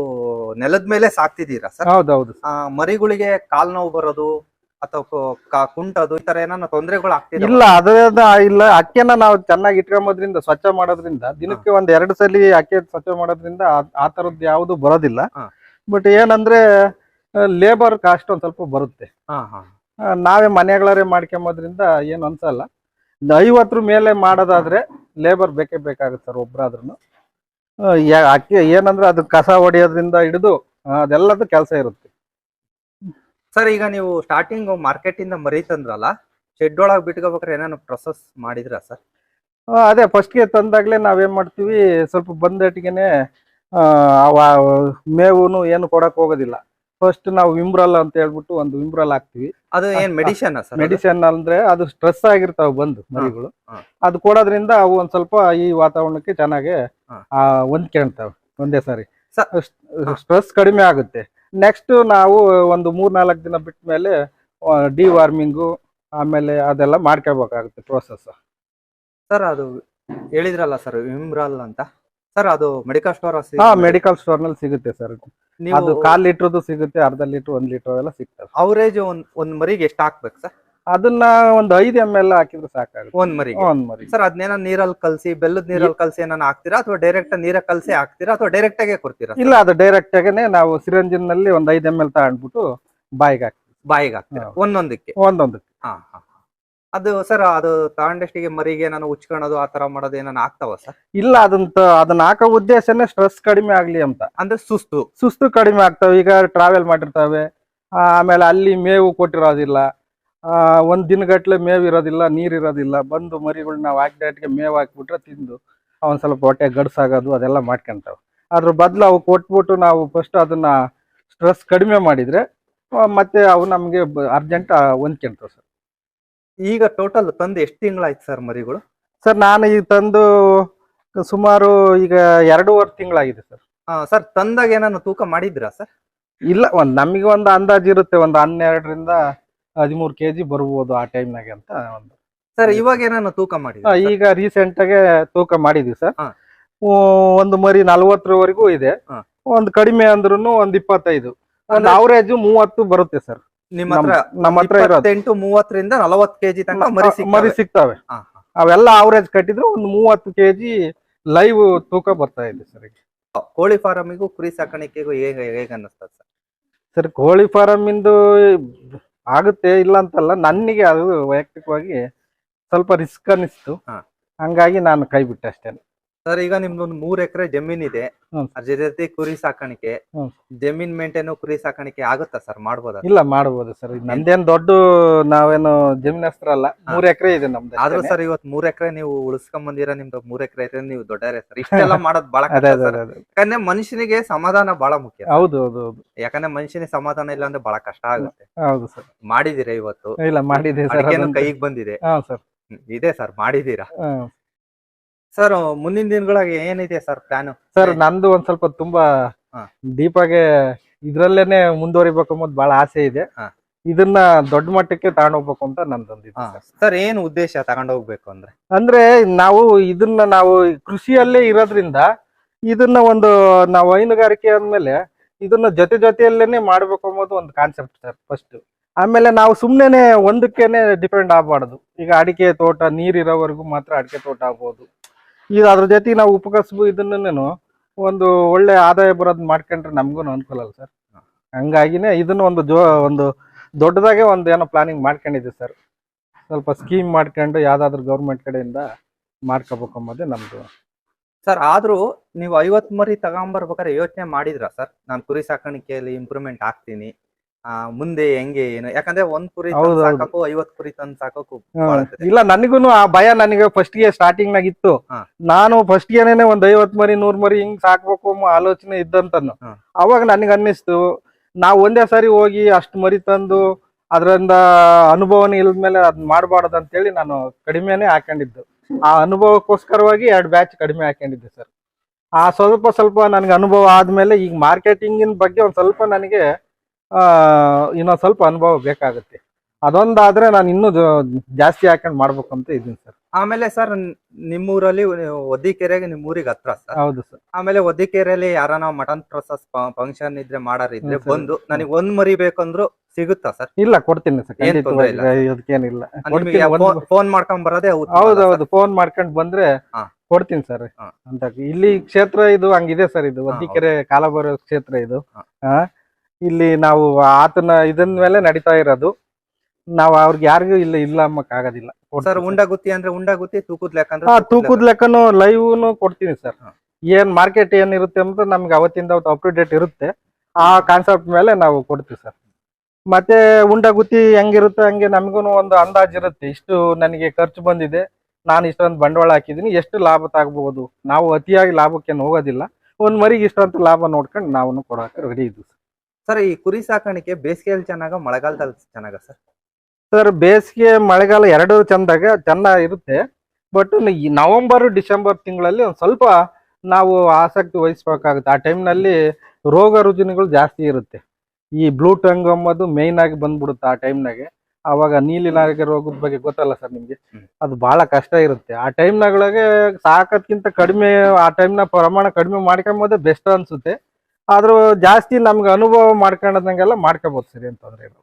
ನೆಲದ ಮೇಲೆ ಸಾಕ್ತಿದ್ದೀರಾ ಸರ್? ಹೌದೌದು ಆ ಮರಿಗಳಿಗೆ ಕಾಲ್ ನೋವು ಬರೋದು ಅಥವಾ ಕುಂಟದು ಈ ತರ ಏನಾನ ತೊಂದರೆಗಳು ಆಗ್ತಿದೆ ಇಲ್ಲ ಅದ್ರದ ಇಲ್ಲ. ಅಕ್ಕಿಯನ್ನ ನಾವು ಚೆನ್ನಾಗಿ ಇಟ್ಕೊಂಬೋದ್ರಿಂದ ಸ್ವಚ್ಛ ಮಾಡೋದ್ರಿಂದ ದಿನಕ್ಕೆ ಒಂದ್ ಎರಡು ಸಲಿ ಅಕ್ಕಿ ಸ್ವಚ್ಛ ಮಾಡೋದ್ರಿಂದ ಆ- ಆ ತರದ್ ಯಾವುದು ಬರೋದಿಲ್ಲ. ಹಾ. ಬಟ್ ಏನಂದ್ರೆ ಲೇಬರ್ ಕಾಸ್ಟ್ ಒಂದ್ ಸ್ವಲ್ಪ ಬರುತ್ತೆ. ಹಾ ಹಾ. ಆ, ನಾವೇ ಮನೆಗಳೇ ಮಾಡ್ಕೊಂಬೋದ್ರಿಂದ ಏನು ಅನ್ಸಲ್ಲ. ಐವತ್ತರ ಮೇಲೆ ಮಾಡೋದಾದ್ರೆ ಲೇಬರ್ ಬೇಕೇ ಬೇಕಾಗುತ್ತೆ ಸರ್ ಒಬ್ರಾದ್ರೂ ಅಕ್ಕಿ ಏನಂದ್ರೆ ಅದು ಕಸ ಹೊಡೆಯೋದ್ರಿಂದ ಹಿಡಿದು ಅದೆಲ್ಲದು ಕೆಲಸ ಇರುತ್ತೆ. ಸರ್ ಈಗ ನೀವು ಸ್ಟಾರ್ಟಿಂಗ್ ಮಾರ್ಕೆಟ್ ಇಂದ ಮರಿ ತಂದ್ರಲ್ಲ ಶೆಡ್ ಒಳಗೆ ಬಿಟ್ಕೋಬೇಕ್ರೆ ಏನೇನು ಪ್ರೊಸೆಸ್ ಮಾಡಿದ್ರ ಸರ್? ಅದೇ ಫಸ್ಟ್ಗೆ ತಂದಾಗಲೇ ನಾವೇನ್ ಮಾಡ್ತೀವಿ ಸ್ವಲ್ಪ ಬಂದಟ್ಟಿಗೆನೆ ಮೇವು ಏನು ಕೊಡಕ್ ಹೋಗೋದಿಲ್ಲ. ಫಸ್ಟ್ ನಾವು ವಿಮ್ರಲ್ ಅಂತ ಹೇಳ್ಬಿಟ್ಟು ಒಂದು ವಿಮ್ರಲ್ ಹಾಕ್ತಿವಿ. ಅದು ಏನ್ ಮೆಡಿಸಿನ್ ಮೆಡಿಸಿನ್ ಅಂದ್ರೆ ಅದು ಸ್ಟ್ರೆಸ್ ಆಗಿರ್ತಾವ ಬಂದು ಮರಿಗಳು. ಅದು ಕೊಡೋದ್ರಿಂದ ಅವು ಒಂದ್ ಸ್ವಲ್ಪ ಈ ವಾತಾವರಣಕ್ಕೆ ಚೆನ್ನಾಗಿ ಹೊಂದ್ಕೊಂತಾವ ಒಂದೇ ಸಾರಿ. ಸ್ಟ್ರೆಸ್ ಕಡಿಮೆ ಆಗುತ್ತೆ. ನೆಕ್ಸ್ಟ್ ನಾವು ಒಂದು ಮೂರ್ ನಾಲ್ಕು ದಿನ ಬಿಟ್ಟ ಮೇಲೆ ಡಿ ವಾರ್ಮಿಂಗು ಆಮೇಲೆ ಅದೆಲ್ಲ ಮಾಡ್ಕೋಬೇಕಾಗುತ್ತೆ ಪ್ರೋಸೆಸ್ ಸರ್ ಅದು ಹೇಳಿದ್ರಲ್ಲ ಸರ್ ವಿಮ್ರಲ್ ಅಂತ? ಸರ್ ಅದು ಮೆಡಿಕಲ್ ಸ್ಟೋರ್ ಹಾ ಮೆಡಿಕಲ್ ಸ್ಟೋರ್ನಲ್ಲಿ ಸಿಗುತ್ತೆ ಸರ್. ಅದು ಕಾಲ್ ಲೀಟರ್ದು ಸಿಗುತ್ತೆ ಅರ್ಧ ಲೀಟರ್ ಒಂದ್ ಲೀಟರ್ ಎಲ್ಲ ಸಿಗ್ತದೆ ಅವರೇಜ್ ಒಂದ್ ಒಂದ್ ಮರಿಗೆ ಎಷ್ಟು ಹಾಕ್ಬೇಕು ಸರ್? ಅದನ್ನ ಒಂದ್ ಐದು ಎಂ ಎಲ್ ಹಾಕಿದ್ರೆ ಸಾಕಾಗುತ್ತೆ. ಒಂದ್ ಮರಿ ಒಂದ್ ಮರಿ ಸರ್ ಅದನ್ನೇನ ನೀರಲ್ಲಿ ಕಲ್ಸಿ ಬೆಲ್ಲದ ನೀರಲ್ಲಿ ಕಲ್ಸಿ ಏನಾನ ಹಾಕ್ತೀರಾ? ಅಥವಾ ಡೈರೆಕ್ಟ್ ನೀರ ಕಲ್ಸಿ ಹಾಕ್ತೀರಾ? ಅಥವಾ ಡೈರೆಕ್ಟ್ ಆಗೇ ಕೊಡ್ತೀರಾ ಇಲ್ಲ ಅದು ಡೈರೆಕ್ಟ್ ಆಗೇನೆ ನಾವು ಸಿರಂಜಿನಲ್ಲಿ ಒಂದ್ ಐದ್ ಎಂ ಎಲ್ ತಗೊಂಡ್ಬಿಟ್ಟು ಬಾಯಿಗೆ ಹಾಕ್ತೀವಿ. ಬಾಯಿಗೆ ಹಾಕ್ತೀರಾ? ಒಂದೊಂದಕ್ಕೆ? ಒಂದೊಂದಕ್ಕೆ. ಒಂದೊಂದು ಹಾ ಹಾ ಹಾ. ಅದು ಸರ್ ಅದು ತಗೊಂಡಷ್ಟಿಗೆ ಮರಿಗೆ ನಾನು ಉಚ್ಕೊಳ್ಳೋದು ಆ ತರ ಮಾಡೋದು ಏನಾನ ಆಗ್ತಾವ ಸರ್? ಇಲ್ಲ ಅದಂತ ಅದನ್ನ ಹಾಕೋ ಉದ್ದೇಶನೇ ಸ್ಟ್ರೆಸ್ ಕಡಿಮೆ ಆಗ್ಲಿ ಅಂತ. ಅಂದ್ರೆ ಸುಸ್ತು. ಸುಸ್ತು ಕಡಿಮೆ ಆಗ್ತಾವೆ ಈಗ ಟ್ರಾವೆಲ್ ಮಾಡಿರ್ತಾವೆ. ಆಮೇಲೆ ಅಲ್ಲಿ ಮೇವು ಕೊಟ್ಟಿರೋದಿಲ್ಲ. ಆ, ಒಂದ್ ದಿನಗಟ್ಲೆ ಮೇವು ಇರೋದಿಲ್ಲ ನೀರ್ ಇರೋದಿಲ್ಲ. ಬಂದು ಮರಿಗಳು ನಾವು ಹಾಕಿದಾಟಿಗೆ ಮೇವು ಹಾಕ್ಬಿಟ್ರೆ ತಿಂದು ಅವನ್ ಸ್ವಲ್ಪ ಹೊಟ್ಟೆ ಗಡ್ಸಾಗೋದು ಅದೆಲ್ಲ ಮಾಡ್ಕೊಂತಾವೆ. ಅದ್ರ ಬದಲು ಅವು ಕೊಟ್ಬಿಟ್ಟು ನಾವು ಫಸ್ಟ್ ಅದನ್ನ ಸ್ಟ್ರೆಸ್ ಕಡಿಮೆ ಮಾಡಿದ್ರೆ ಮತ್ತೆ ಅವು ನಮಗೆ ಅರ್ಜೆಂಟ್ ಹೊಂದ್ಕೊಂತಾವೆ ಸರ್. ಈಗ ಟೋಟಲ್ ತಂದು ಎಷ್ಟು ತಿಂಗಳಾಯ್ತು ಸರ್ ಮರಿಗಳು? ಸರ್ ನಾನು ಈಗ ತಂದು ಸುಮಾರು ಈಗ ಎರಡೂವರೆ ತಿಂಗಳಾಗಿದೆ ಸರ್ ಸರ್ ತಂದಾಗ ಏನಾನು ತೂಕ ಮಾಡಿದ್ರಾ ಸರ್ ಇಲ್ಲ ಒಂದ್ ನಮಗೆ ಒಂದು ಅಂದಾಜು ಇರುತ್ತೆ ಒಂದು ಹನ್ನೆರಡರಿಂದ ಹದಿಮೂರು ಕೆಜಿ ಬರ್ಬೋದು ಆ ಟೈಮ್ನಾಗೆ ಅಂತ ಒಂದು. ಸರ್ ಇವಾಗ ಏನಾನು ತೂಕ ಮಾಡಿ ಈಗ ರೀಸೆಂಟ್ ಆಗಿ ತೂಕ ಮಾಡಿದ್ವಿ ಸರ್. ಒಂದು ಮರಿ ನಲ್ವತ್ತರವರೆಗೂ ಇದೆ. ಒಂದು ಕಡಿಮೆ ಅಂದ್ರೂ ಒಂದು ಇಪ್ಪತ್ತೈದು. ಒಂದು ಅವರೇಜ್ ಮೂವತ್ತು ಬರುತ್ತೆ ಸರ್ ನಿಮ್ಮ ಹತ್ರ ನಮ್ಮ ಹತ್ರ ಇರೋದು ಎಂಟು ಮೂವತ್ತರಿಂದ ನಲವತ್ತು ಕೆಜಿ ತನಕ ಮರಿ ಮರಿ ಸಿಗ್ತವೆ. ಹಾ, ಹಾ. ಅವೆಲ್ಲ ಅವರೇಜ್ ಕಟ್ಟಿದ್ರೆ ಒಂದು ಮೂವತ್ತು ಕೆಜಿ ಲೈವ್ ತೂಕ ಬರ್ತಾ ಇದೆ ಸರ್ ಈಗ ಕೋಳಿ ಫಾರಮಿಗೂ ಕುರಿ ಸಾಕಾಣಿಕೆಗೂ ಹೇಗೆ ಹೇಗೆ ಅನ್ನಿಸ್ತದೆ ಸರ್ ಸರ್ ಕೋಳಿ ಫಾರಂ ಇಂದು ಆಗುತ್ತೆ ಇಲ್ಲ ಅಂತಲ್ಲ ನನಗೆ ಅದು ವೈಯಕ್ತಿಕವಾಗಿ ಸ್ವಲ್ಪ ರಿಸ್ಕ್ ಅನಿಸ್ತು ಹಾ. ಹಂಗಾಗಿ ನಾನು ಕೈ ಬಿಟ್ಟೆ ಅಷ್ಟೇ ಸರ್ ಈಗ ನಿಮ್ದು ಒಂದು ಮೂರ್ ಎಕರೆ ಜಮೀನ್ ಇದೆ. ಹ್ಮ್. ಅದ್ರ ಜೊತೆ ಕುರಿ ಸಾಕಾಣಿಕೆ. ಹ್ಮ್. ಜಮೀನ್ ಮೇಂಟೈನ್ ಕುರಿ ಸಾಕಾಣಿಕೆ ಆಗುತ್ತಾ ಸರ್? ಮಾಡ್ಬೋದಾ? ಇಲ್ಲ ಮಾಡಬಹುದು ಸರ್. ನಂದೇನ್ ದೊಡ್ಡ ನಾವೇನು ಜಮೀನಸ್ತ್ರ ಅಲ್ಲ ಮೂರ್ ಎಕರೆ ಇದೆ ನಮ್ದು ಆದ್ರೂ ಅಷ್ಟೇನೆ. ಸರ್ ಇವತ್ ಮೂರ್ ಎಕರೆ ನೀವು ಉಳಿಸ್ಕೊಂಡ್ ಬಂದಿರ ನಿಮ್ದು ಮೂರ್ ಎಕರೆ ಐತೆ ನೀವು ದೊಡ್ಡರೆ ಸರ್. ಇಷ್ಟೆಲ್ಲ ಮಾಡೋದ್ ಬಹಳ ಅದೇ ಕಷ್ಟ ಅದೇ sir. ಅದೇ ಅದೇ. ಯಾಕಂದ್ರೆ ಮನುಷ್ಯನಿಗೆ ಸಮಾಧಾನ ಬಹಳ ಮುಖ್ಯ ಹೌದು ಹೌದು ಹೌದು. ಯಾಕಂದ್ರೆ ಮನುಷ್ಯನಿಗೆ ಸಮಾಧಾನ ಇಲ್ಲ ಅಂದ್ರೆ ಬಹಳ ಕಷ್ಟ ಆಗುತ್ತೆ. ಹೌದು ಸರ್. ಮಾಡಿದಿರ ಇವತ್ತು? ಇಲ್ಲ ಮಾಡಿದೆ ಸರ್ ಅಡಿಕೆನು ಕೈಗೆ ಬಂದಿದೆ. ಹಾ ಸರ್. ಇದೆ ಸರ್ ಮಾಡಿದೀರಾ. ಸರ್ ಮುಂದಿನ ದಿನಗಳಿಗೆ ಏನಿದೆ ಸರ್ ಪ್ಲಾನ್ ಸರ್ ನಂದು ಒಂದ್ ಸ್ವಲ್ಪ ತುಂಬಾ ಡೀಪಾಗೆ ಇದ್ರಲ್ಲೇನೆ ಮುಂದುವರಿಬೇಕು ಅನ್ನೋದು ಬಹಳ ಆಸೆ ಇದೆ. ಇದನ್ನ ದೊಡ್ಡ ಮಟ್ಟಕ್ಕೆ ತಗೊಂಡೋಗ್ಬೇಕು ಅಂತ ನಂದೊಂದಿದೆ ಸರ್ ಏನ್ ಉದ್ದೇಶ ತಗೊಂಡೋಗ್ಬೇಕು ಅಂದ್ರೆ? ಅಂದ್ರೆ ನಾವು ಇದನ್ನ ನಾವು ಕೃಷಿಯಲ್ಲೇ ಇರೋದ್ರಿಂದ ಇದನ್ನ ಒಂದು ನಾವು ಹೈನುಗಾರಿಕೆ ಅಂದ್ಮೇಲೆ ಇದನ್ನ ಜೊತೆ ಜೊತೆಯಲ್ಲೇನೆ ಮಾಡ್ಬೇಕು ಅನ್ನೋದು ಒಂದು ಕಾನ್ಸೆಪ್ಟ್ ಸರ್ ಫಸ್ಟ್ ಆಮೇಲೆ ನಾವು ಸುಮ್ನೆನೆ ಒಂದಕ್ಕೇನೆ ಡಿಪೆಂಡ್ ಆಗ್ಬಾರ್ದು. ಈಗ ಅಡಿಕೆ ತೋಟ ನೀರಿರೋವರೆಗೂ ಮಾತ್ರ ಅಡಿಕೆ ತೋಟ ಆಗ್ಬೋದು. ಈಗ ಅದ್ರ ಜೊತೆಗೆ ನಾವು ಉಪಕಸಬು ಇದನ್ನು ಒಂದು ಒಳ್ಳೆ ಆದಾಯ ಬರೋದ್ ಮಾಡ್ಕೊಂಡ್ರೆ ನಮಗೂ ಅನುಕೂಲ ಅಲ್ಲ ಸರ್. ಹಂಗಾಗಿನೇ ಇದನ್ನ ಒಂದು ಜೋ ಒಂದು ದೊಡ್ಡದಾಗೆ ಒಂದು ಏನೋ ಪ್ಲಾನಿಂಗ್ ಮಾಡ್ಕೊಂಡಿದ್ದೆ ಸರ್. ಸ್ವಲ್ಪ ಸ್ಕೀಮ್ ಮಾಡ್ಕೊಂಡು ಯಾವ್ದಾದ್ರು ಗೌರ್ಮೆಂಟ್ ಕಡೆಯಿಂದ ಮಾಡ್ಕೋಬೇಕು ಅಂಬೋದೇ ನಮ್ದು. ಸರ್ ಆದ್ರೂ ನೀವು ಐವತ್ ಮರಿ ತಗೊಂಬರ್ಬೇಕಾದ್ರೆ ಯೋಚನೆ ಮಾಡಿದ್ರ ಸರ್? ನಾನು ಕುರಿ ಸಾಕಾಣಿಕೆಯಲ್ಲಿ ಇಂಪ್ರೂವ್ಮೆಂಟ್ ಆಗ್ತೀನಿ. ಮುಂದೆ ಹೆಂಗೆ ಏನು ಯಾಕಂದ್ರೆ ಒಂದ್ ಕುರಿ ತಂದ್ ಹೌದು, ಹೌದು. ಸಾಕಕ್ಕೂ ಐವತ್ ಕುರಿ ತಂದ್ ಸಾಕಕ್ಕೂ ಹಾ. ಬಾಳ ಇದೆ. ಇಲ್ಲ ನನಗೂನು ಆ ಭಯ ನನಗೆ ಫಸ್ಟ್ಗೆ ಸ್ಟಾರ್ಟಿಂಗ್ ನಾಗ ಇತ್ತು ಹಾ. ನಾನು ಫಸ್ಟ್ ಗೆನೇನೆ ಒಂದ್ ಐವತ್ ಮರಿ ನೂರ್ ಮರಿ ಹಿಂಗ್ ಸಾಕ್ಬೇಕು ಅನ್ನೋ ಆಲೋಚನೆ ಇದ್ದಂತನು ಹಾ. ಅವಾಗ ನನಗೆ ಅನ್ನಿಸ್ತು ನಾವ್ ಒಂದೇ ಸಾರಿ ಹೋಗಿ ಅಷ್ಟ್ ಮರಿ ತಂದು ಅದರಿಂದ ಅನುಭವನೇ ಇಲ್ದ್ಮೇಲೆ ಅದ್ ಮಾಡಬಾರ್ದು ಅಂತೇಳಿ ನಾನು ಕಡಿಮೆನೆ ಹಾಕೊಂಡಿದ್ದು ಆ ಅನುಭವಕ್ಕೋಸ್ಕರವಾಗಿ ಎರಡ್ ಬ್ಯಾಚ್ ಕಡಿಮೆ ಹಾಕೊಂಡಿದ್ದೆ ಸರ್ ಆ ಸ್ವಲ್ಪ ಸ್ವಲ್ಪ ನನಗೆ ಅನುಭವ ಆದ್ಮೇಲೆ ಈಗ ಮಾರ್ಕೆಟಿಂಗಿನ ಬಗ್ಗೆ ಒಂದ್ ಸ್ವಲ್ಪ ನನಗೆ ಇನ್ನೊಂದ್ ಸ್ವಲ್ಪ ಅನುಭವ ಬೇಕಾಗುತ್ತೆ. ಅದೊಂದಾದ್ರೆ ನಾನು ಇನ್ನೂ ಜಾಸ್ತಿ ಹಾಕೊಂಡು ಮಾಡ್ಬೇಕು ಅಂತ ಇದ್ದೀನಿ ಸರ್. ಆಮೇಲೆ ಸರ್ ನಿಮ್ಮೂರಲ್ಲಿ ಒದ್ದಿಕೆರೆಗೆ ನಿಮ್ಮೂರಿಗೆ ಊರಿಗೆ ಹತ್ರ ಸರ್. ಹೌದು ಸರ್. ಆಮೇಲೆ ಒದ್ದಿಕೆರೆಯಲ್ಲಿ ಯಾರನ ಮಟನ್ ಪ್ರೊಸೆಸ್ ಫಂಕ್ಷನ್ ಇದ್ರೆ ಮಾಡಾರಿದ್ರೆ. ಬಂದು ನನಗೆ ಒಂದ್ ಮರಿ ಬೇಕಂದ್ರು ಸಿಗುತ್ತಾ ಸರ್? ಇಲ್ಲ ಕೊಡ್ತೀನಿ ಸರ್. ಅದಕ್ಕೇನಿಲ್ಲ ಫೋನ್ ಮಾಡ್ಕೊಂಡ್ ಬರೋದೇ ಹೌದೌದು ಹೌದು ಹೌದು. ಫೋನ್ ಮಾಡ್ಕೊಂಡ್ ಬಂದ್ರೆ. ಕೊಡ್ತೀನಿ ಸರ್. ಅಂತ. ಇಲ್ಲಿ ಕ್ಷೇತ್ರ ಇದು ಹಂಗಿದೆ ಸರ್ ಇದು. ಹಾ, ಕಾಲ ಬರೋ ಕ್ಷೇತ್ರ ಇದು. ಇಲ್ಲಿ ನಾವು ಆತನ ಇದನ್ ಮೇಲೆ ನಡೀತಾ ಇರೋದು. ನಾವು ಅವ್ರಿಗೆ ಯಾರಿಗೂ ಇಲ್ಲ ಇಲ್ಲ ಆಗೋದಿಲ್ಲ. ಸರ್ ಉಂಡಾಗುತ್ತಿ ಅಂದ್ರೆ ಉಂಡಾಗುತ್ತಿ ತೂಕದ ಲೆಕ್ಕ ಅಂದ್ರೆ ತೂಕದ್ ಲೆಕ್ಕನು ಲೈವ್ನು ಕೊಡ್ತೀನಿ ಸರ್. ಏನ್ ಮಾರ್ಕೆಟ್ ಏನಿರುತ್ತೆ ಅಂತ ನಮ್ಗೆ ಅವತ್ತಿಂದ ಅವತ್ತು ಅಪ್ ಟು ಡೇಟ್ ಇರುತ್ತೆ. ಆ ಕಾನ್ಸೆಪ್ಟ್ ಮೇಲೆ ನಾವು ಕೊಡ್ತೀವಿ ಸರ್ ಮತ್ತೆ ಉಂಡಾಗುತ್ತಿ ಹೆಂಗಿರುತ್ತೆ ಹಂಗೆ ನಮಗೂ ಒಂದು ಅಂದಾಜ್ ಇರುತ್ತೆ. ಇಷ್ಟು ನನಗೆ ಖರ್ಚು ಬಂದಿದೆ. ನಾನು ಇಷ್ಟೊಂದು ಬಂಡವಾಳ ಹಾಕಿದ್ದೀನಿ ಎಷ್ಟು ಲಾಭ ತಾಗಬಹುದು ನಾವು ಅತಿಯಾಗಿ ಲಾಭಕ್ಕೆ ಹೋಗೋದಿಲ್ಲ. ಒಂದ್ ಮರಿಗೆ ಇಷ್ಟೊಂದು ಲಾಭ ನೋಡ್ಕೊಂಡು ನಾವು ಕೊಡೋಕೆ ರೆಡಿ ಇದ್ವಿ ಸರ್ ಈ ಕುರಿ ಸಾಕಾಣಿಕೆ ಬೇಸಿಗೆಯಲ್ಲಿ ಚೆನ್ನಾಗ ಮಳೆಗಾಲದಲ್ಲಿ ಚೆನ್ನಾಗ ಸರ್? ಸರ್ ಬೇಸಿಗೆ ಮಳೆಗಾಲ ಎರಡು ಚಂದಾಗ ಚೆನ್ನಾಗಿ ಇರುತ್ತೆ. ಬಟ್ ಈ ನವೆಂಬರ್ ಡಿಸೆಂಬರ್ ತಿಂಗಳಲ್ಲಿ ಒಂದು ಸ್ವಲ್ಪ ನಾವು ಆಸಕ್ತಿ ವಹಿಸ್ಬೇಕಾಗುತ್ತೆ. ಆ ಟೈಮ್ನಲ್ಲಿ ರೋಗ ರುಜಿನಗಳು ಜಾಸ್ತಿ ಇರುತ್ತೆ. ಈ ಬ್ಲೂ ಟಂಗ್ ಅಂಬೋದು ಮೇಯ್ನ್ ಆಗಿ ಬಂದ್ಬಿಡುತ್ತೆ ಆ ಟೈಮ್ನಾಗೆ. ಅವಾಗ ನೀಲಿ ನಾರಿಗೆ ರೋಗದ ಬಗ್ಗೆ ಗೊತ್ತಲ್ಲ ಸರ್ ನಿಮಗೆ? ಅದು ಬಹಳ ಕಷ್ಟ ಇರುತ್ತೆ. ಆ ಟೈಮ್ನಾಗಳಿಗೆ ಸಾಕೋದ್ಕಿಂತ ಕಡಿಮೆ ಆ ಟೈಮ್ನ ಪ್ರಮಾಣ ಕಡಿಮೆ ಮಾಡ್ಕೊಂಬೋದೇ ಬೆಸ್ಟ್ ಅನ್ಸುತ್ತೆ. ಆದ್ರೂ ಜಾಸ್ತಿ ನಮ್ಗೆ ಅನುಭವ ಮಾಡ್ಕೊಂಡಂಗೆಲ್ಲ ಮಾಡ್ಕೋಬಹುದು ಸರಿ ಅಂತಂದ್ರೆ ಇಲ್ಲ.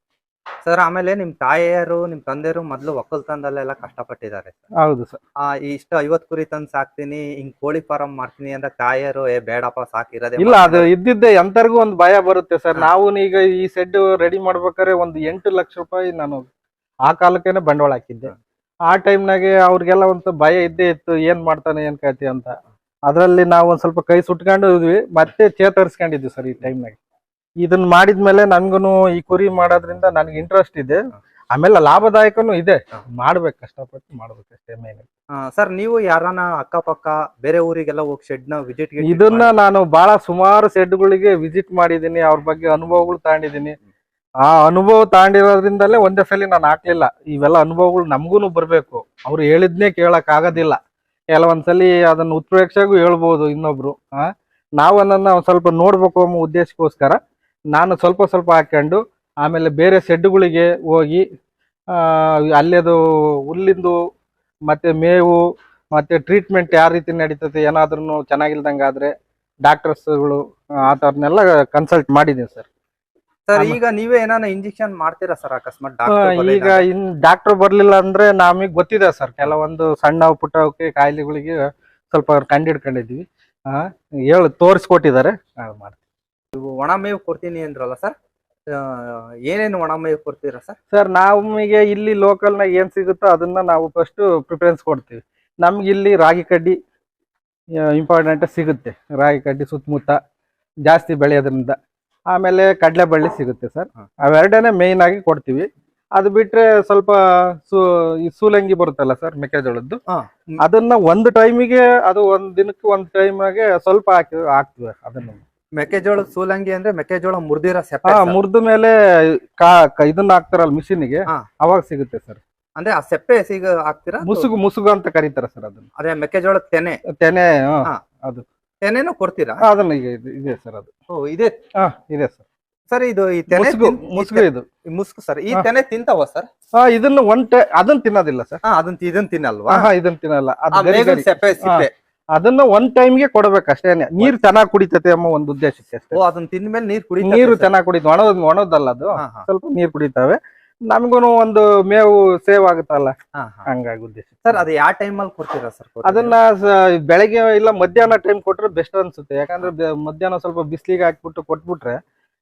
ಸರ್ ಆಮೇಲೆ ನಿಮ್ ತಾಯಿಯರು ನಿಮ್ ತಂದೆಯರು ಮೊದ್ಲು ಒಕ್ಕಲ್ತನದಲ್ಲೆಲ್ಲ ಕಷ್ಟಪಟ್ಟಿದ್ದಾರೆ ಹೌದು ಸರ್. ಆ ಇಷ್ಟು ಐವತ್ ಕುರಿ ತಂದ್ ಸಾಕ್ತೀನಿ ಹಿಂಗ್ ಕೋಳಿ ಫಾರಂ ಮಾಡ್ತೀನಿ ಅಂದ್ರೆ ತಾಯಿಯರು ಏ ಬೇಡಪ್ಪ ಸಾಕಿರೋದೇ ಇಲ್ಲ ಅದು ಇದ್ದಿದ್ದೆ ಎಂತರ್ಗೂ ಒಂದು ಭಯ ಬರುತ್ತೆ ಸರ್. ನಾವು ಈಗ ಈ ಸೆಡ್ ರೆಡಿ ಮಾಡ್ಬೇಕಾದ್ರೆ ಒಂದು ಎಂಟು ಲಕ್ಷ ರೂಪಾಯಿ ನಾನು ಆ ಕಾಲಕ್ಕೇನೆ ಬಂಡವಾಳ ಹಾಕಿದ್ದೆ. ಆ ಟೈಮ್ನಾಗೆ ಅವ್ರಿಗೆಲ್ಲ ಒಂದು ಭಯ ಇದ್ದೇ ಇತ್ತು ಏನ್ ಮಾಡ್ತಾನೆ ಏನ್ ಕತೆ ಅಂತ. ಅದರಲ್ಲಿ ನಾವು ಒಂದ್ ಸ್ವಲ್ಪ ಕೈ ಸುಟ್ಕೊಂಡು ಇದ್ವಿ ಮತ್ತೆ ಚೇತರಿಸ್ಕೊಂಡಿದ್ವಿ ಸರ್ ಈ ಟೈಮ್ನಾಗೆ ಇದನ್ನ ಮಾಡಿದ್ಮೇಲೆ ನನ್ಗೂ ಈ ಕುರಿ ಮಾಡೋದ್ರಿಂದ ನನಗೆ ಇಂಟ್ರೆಸ್ಟ್ ಇದೆ. ಆಮೇಲೆ ಲಾಭದಾಯಕನೂ ಇದೆ. ಮಾಡ್ಬೇಕು ಕಷ್ಟಪಟ್ಟು ಮಾಡ್ಬೇಕು ಅಷ್ಟೇ ಮೇನ್ ಸರ್ ನೀವು ಯಾರನ್ನ ಅಕ್ಕಪಕ್ಕ ಬೇರೆ ಊರಿಗೆಲ್ಲ ಹೋಗಿ ಶೆಡ್ನ ವಿಸಿಟ್ ಇದನ್ನ ನಾನು ಬಹಳ ಸುಮಾರು ಶೆಡ್ಗಳಿಗೆ ವಿಸಿಟ್ ಮಾಡಿದ್ದೀನಿ ಅವ್ರ ಬಗ್ಗೆ ಅನುಭವಗಳು ತಗೊಂಡಿದ್ದೀನಿ ಆ ಅನುಭವ ತಗೊಂಡಿರೋದ್ರಿಂದಲೇ ಒಂದೇ ಸಲ ನಾನು ಹಾಕ್ಲಿಲ್ಲ. ಇವೆಲ್ಲ ಅನುಭವಗಳು ನಮಗೂ ಬರ್ಬೇಕು. ಅವ್ರು ಹೇಳಿದ್ನೇ ಕೇಳಕ್ ಆಗೋದಿಲ್ಲ. ಕೆಲವೊಂದ್ಸಲಿ ಅದನ್ನ ಉತ್ಪ್ರೇಕ್ಷೆಗೂ ಹೇಳ್ಬೋದು ಇನ್ನೊಬ್ರು, ಆ? ನಾವು ಸ್ವಲ್ಪ ನೋಡ್ಬೇಕು ಅನ್ನೋ ಉದ್ದೇಶಕ್ಕೋಸ್ಕರ ನಾನು ಸ್ವಲ್ಪ ಸ್ವಲ್ಪ ಹಾಕೊಂಡು ಆಮೇಲೆ ಬೇರೆ ಸೆಡ್ಗಳಿಗೆ ಹೋಗಿ ಅಲ್ಲೇದು ಹುಲ್ಲಿಂದು ಮತ್ತೆ ಮೇವು ಮತ್ತೆ ಟ್ರೀಟ್ಮೆಂಟ್ ಯಾವ ರೀತಿ ನಡೀತದೆ ಏನಾದ್ರೂ ಚೆನ್ನಾಗಿಲ್ದಂಗಾದ್ರೆ ಡಾಕ್ಟರ್ಸ್ಗಳು ಆ ಥರನ್ನೆಲ್ಲ ಕನ್ಸಲ್ಟ್ ಮಾಡಿದ್ದೀನಿ ಸರ್. ಸರ್ ಈಗ ನೀವೇ ಏನಾನ ಇಂಜೆಕ್ಷನ್ ಮಾಡ್ತೀರಾ ಸರ್ ಅಕಸ್ಮಾತ್ ಡಾಕ್ಟರ್ ಈಗ ಇನ್ ಡಾಕ್ಟರ್ ಬರ್ಲಿಲ್ಲ ಅಂದ್ರೆ ನಮಗ್ ಗೊತ್ತಿದೆ ಸರ್ ಕೆಲವೊಂದು ಸಣ್ಣ ಪುಟ್ಟಕ್ಕೆ ಕಾಯಿಲೆಗಳಿಗೆ ಸ್ವಲ್ಪ ಕಂಡಿಡ್ಕೊಂಡಿದ್ವಿ ಆ ಹೇಳಿ ತೋರಿಸ್ಕೊಟ್ಟಿದ್ದಾರೆ. ಮಾಡ್ತೀವಿ ಒಣ ಮೇವು ಕೊಡ್ತೀನಿ ಅಂದ್ರಲ್ಲ ಸರ್ ಏನೇನು ಒಣ ಮೇವು ಕೊಡ್ತೀರಾ ಸರ್? ಸರ್ ನಮಗೆ ಇಲ್ಲಿ ಲೋಕಲ್ನಾಗ ಏನ್ ಸಿಗುತ್ತೋ ಅದನ್ನ ನಾವು ಫಸ್ಟ್ ಪ್ರಿಫರೆನ್ಸ್ ಕೊಡ್ತೀವಿ. ನಮ್ಗೆ ಇಲ್ಲಿ ರಾಗಿ ಕಡ್ಡಿ ಇಂಪಾರ್ಟೆಂಟ್ ಸಿಗುತ್ತೆ. ರಾಗಿ ಕಡ್ಡಿ ಸುತ್ತಮುತ್ತ ಜಾಸ್ತಿ ಬೆಳೆಯೋದ್ರಿಂದ. ಆಮೇಲೆ ಕಡಲೆ ಬಳ್ಳಿ ಸಿಗುತ್ತೆ ಸರ್. ಅವೆರಡೇನೆ ಮೇಯ್ನ್ ಆಗಿ ಕೊಡ್ತೀವಿ. ಅದು ಬಿಟ್ರೆ ಸ್ವಲ್ಪ ಸೂ ಈ ಸೂಲಂಗಿ ಬರುತ್ತಲ್ಲ ಸರ್ ಮೆಕ್ಕೆಜೋಳದ್ದು. ಅದನ್ನ ಒಂದು ಟೈಮಿಗೆ ಅದು ಒಂದ್ ದಿನಕ್ಕೆ ಒಂದ್ ಟೈಮ್ಗೆ ಸ್ವಲ್ಪ ಹಾಕಿ ಹಾಕ್ತಿವಿ ಅದನ್ನ. ಮೆಕ್ಕೆಜೋಳದ ಸೂಲಂಗಿ ಅಂದ್ರೆ ಮೆಕ್ಕೆಜೋಳ ಮುರ್ದಿರ ಸೆಪ್ಪೆ ಮುರ್ದ ಮೇಲೆ ಇದನ್ನ ಹಾಕ್ತಾರಲ್ಲ ಮಿಷಿನ್ಗೆ. ಗೆ ಅವಾಗ ಸಿಗುತ್ತೆ ಸರ್. ಅಂದ್ರೆ ಆ ಸೆಪ್ಪೆ ಸಿಗ ಹಾಕ್ತೀರಾ? ಮುಸುಗು ಮುಸುಗು ಅಂತ ಕರೀತಾರ ಸರ್ ಅದನ್ನ. ಅದೇ ಮೆಕ್ಕೆಜೋಳದ ತೆನೆ. ತೆನೆ. ಅದು. ತೆನೆನೂ ಕೊಡ್ತೀರಾ? ಅದನ್ನ ಈಗ ಇದೆ- ಇದೆ ಸರ್ ಅದು. ಓ ಇದೆ. ಹಾ ಇದೆ ಸರ್. ಸರ್ ಇದು ಈ ತೆನೆ ಮುಸುಗು ತಿನ್- ಈ ಮುಸುಗು ಇದು. ಈ ಮುಸ್ಕು ಸರ್ ಈ ತೆನೆ ತಿಂತಾವ ಸರ್? ಹಾ ಇದನ್ನ ಒಂದ್ ಟೈ ಅದನ್ನ ತಿನ್ನೋದಿಲ್ಲ ಸರ್. ಹಾ ಅದನ್ನ ಇದನ್ನ ತಿನ್ನಲ್ವಾ? ಹಾ ಇದನ್ನ ತಿನ್ನಲ್ಲ. ಆ ಅದು ಗರಿ ಗರಿ. ಸೆಪ್ಪೆ ಸಿಪ್ಪೆ. ಅದನ್ನ ಒಂದ್ ಟೈಮ್ಗೆ ಕೊಡ್ಬೇಕು ಅಷ್ಟೇನೆ ನೀರ್ ಚೆನ್ನಾಗಿ ಕುಡಿತತೆ ಅಮ್ಮ ಒಂದು ಉದ್ದೇಶಕ್ಕೆ ಅಷ್ಟೇ. ಓ ಅದನ್ನ ತಿಂದ್ಮೇಲೆ ನೀರ್ ಕುಡಿ ನೀರು ಚೆನ್ನಾಗಿ ಕುಡಿತ ಒಣದ್ ಒಣದಲ್ಲ ಅದು. ಸ್ವಲ್ಪ ನೀರ್ ಕುಡಿತಾವೆ. ನಮಗೂ ಒಂದು ಮೇವು ಸೇವ್ ಆಗುತ್ತಲ್ಲ? ಹಾ ಹಾ. ಹಂಗಾಗಿ ಉದ್ದೇಶ. ಸರ್ ಅದು ಯಾವ ಟೈಮ್ ಅಲ್ಲಿ ಕೊಡ್ತೀರಾ ಸರ್ ಅದನ್ನ ಸ- ಬೆಳಗ್ಗೆ ಇಲ್ಲ ಮಧ್ಯಾಹ್ನ ಟೈಮ್ ಕೊಟ್ರೆ ಬೆಸ್ಟ್ ಅನ್ಸುತ್ತೆ. ಯಾಕಂದ್ರೆ ಬೆ- ಮಧ್ಯಾಹ್ನ ಸ್ವಲ್ಪ ಬಿಸಿಲಿಗೆ ಹಾಕ್ಬಿಟ್ಟು ಕೊಟ್ಬಿಟ್ರೆ